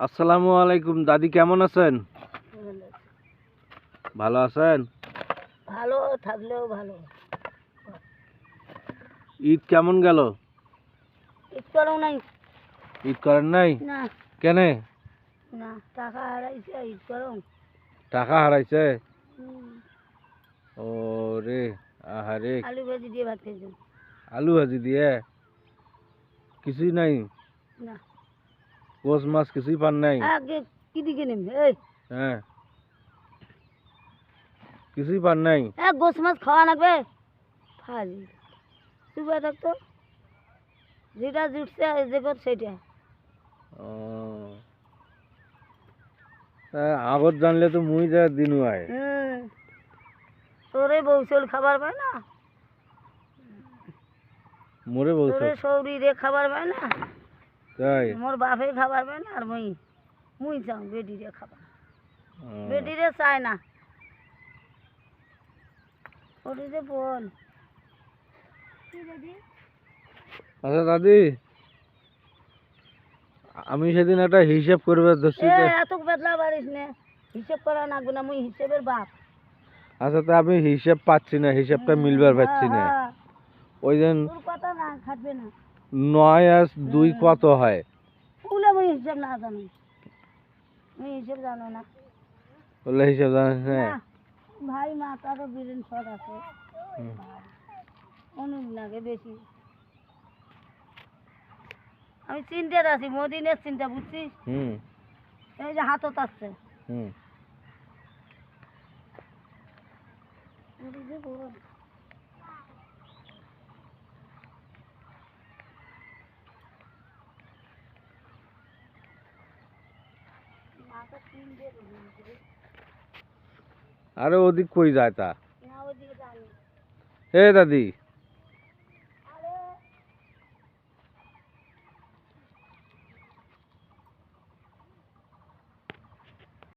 আসসালামু আলাইকুম দাদি কেমন আছেন? ভালো আছেন? ভালো থাকলেও ভালো। ঈদ কেমন গেল? ইচ্ছারও নাই। ঈদ করেন নাই? না। কেনে? না টাকা হারাইছে ইচ্ছারও টাকা হারাইছে? ও রে আহারে। আলু ভাজি দিয়ে ভাত খাইছো। আলু ভাজি দিয়ে? কিছুই নাই? না। কোচ মাছ কিছুই পান নাই। আগে কি দিকে নেম? এই। হ্যাঁ। কিছুই পান নাই। হ্যাঁ গোস মাছ খাওয়া লাগবে। ফাজি। চুপে থাকতো যেটা জুটছে যে কর সেটা আগত জানলে তো মুই যা দিনু আয়। তোরে বৌচল খাবার পায় না। মোরে বলছো তোরে সৌরি রে খাবার পায় না। তাই? মোর বাপে খাবার পায় না আর মুই মুই চাও বেটি রে খাবার। ও, বেটি রে চায় না। ওটি যে বল। আচ্ছা দাদি আমি সেদিন একটা হিসাব করবে ধরছি। এত বেদলা পারিস নে। হিসেব করা লাগবে না মুই হিসেবের বাপ। আচ্ছা তা আমি হিসাব পাচ্ছি না হিসাবটা মিলবার পাচ্ছি না। হ্যাঁ, হ্যাঁ। ওই দিন তোর কথা না খাটবে না। নয় আর দুই কত হয়? ওগুলো মুই হিসেব না জানি। মুই হিসেব জানো না। বলে হিসাব জানিস না না, ভাই মা তারও বিরেন শট আছে। হুম। লাগে বেশি। আমি চিন্তার আছি মদিনের চিন্তা বুঝছিস? হুম। এই যে হাতত আসছে। হুম ওটি যে বল। মাথা চিনতে রয়েছে। আরে ওদিক কই যায় তা? না ওদিকে জানি হে দাদি।